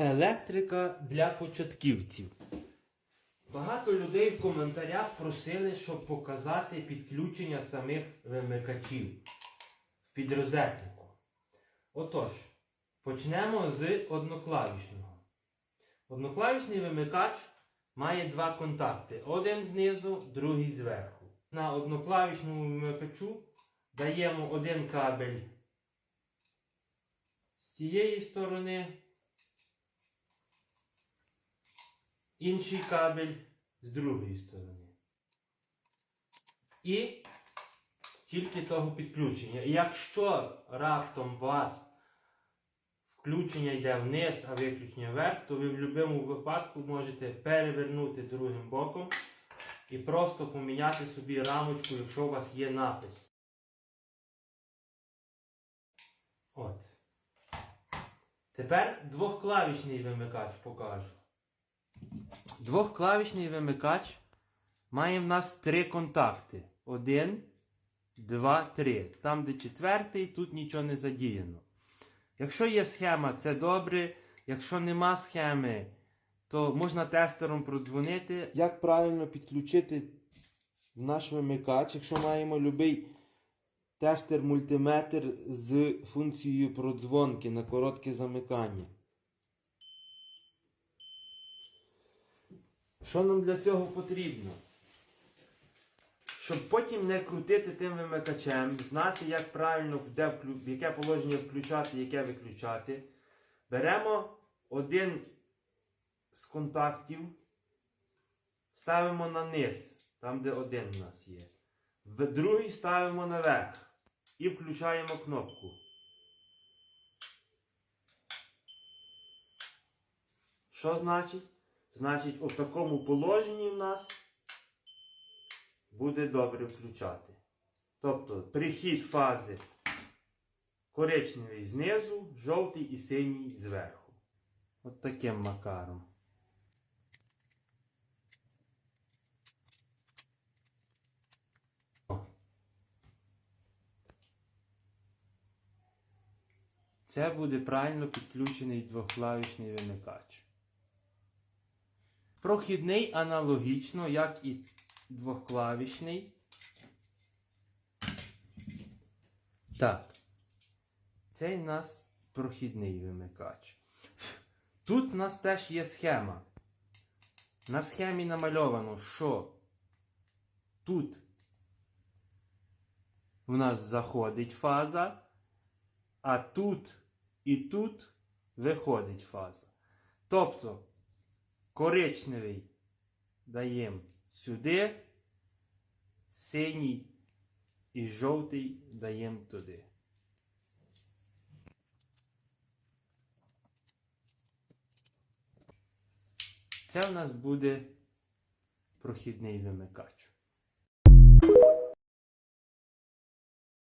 Електрика для початківців. Багато людей в коментарях просили, щоб показати підключення самих вимикачів в підрозетнику. Отож, почнемо з одноклавішного. Одноклавішний вимикач має два контакти: один знизу, другий зверху. На одноклавішному вимикачу даємо один кабель з цієї сторони, інший кабель з другої сторони. І стільки того підключення. І якщо раптом у вас включення йде вниз, а виключення вверх, то ви в будь-якому випадку можете перевернути другим боком і просто поміняти собі рамочку, якщо у вас є напис. От. Тепер двохклавішний вимикач покажу. Двохклавішний вимикач має в нас три контакти. Один, два, три. Там, де четвертий, тут нічого не задіяно. Якщо є схема, це добре. Якщо нема схеми, то можна тестером продзвонити. Як правильно підключити наш вимикач, якщо маємо любий тестер мультиметр з функцією продзвонки на коротке замикання? Що нам для цього потрібно? Щоб потім не крутити тим вимикачем, знати, як правильно де яке положення включати, яке виключати. Беремо один з контактів, ставимо на низ, там де один у нас є. В другий ставимо наверх і включаємо кнопку. Що значить? Значить, у такому положенні в нас буде добре включати. Тобто прихід фази коричневий знизу, жовтий і синій зверху. От таким макаром. Це буде правильно підключений двохклавішний вимикач. Прохідний аналогічно, як і двохклавішний. Так. Цей у нас прохідний вимикач. Тут у нас теж є схема. На схемі намальовано, що тут в нас заходить фаза, а тут і тут виходить фаза. Тобто коричневий даємо сюди, синій і жовтий даємо туди. Це в нас буде прохідний вимикач.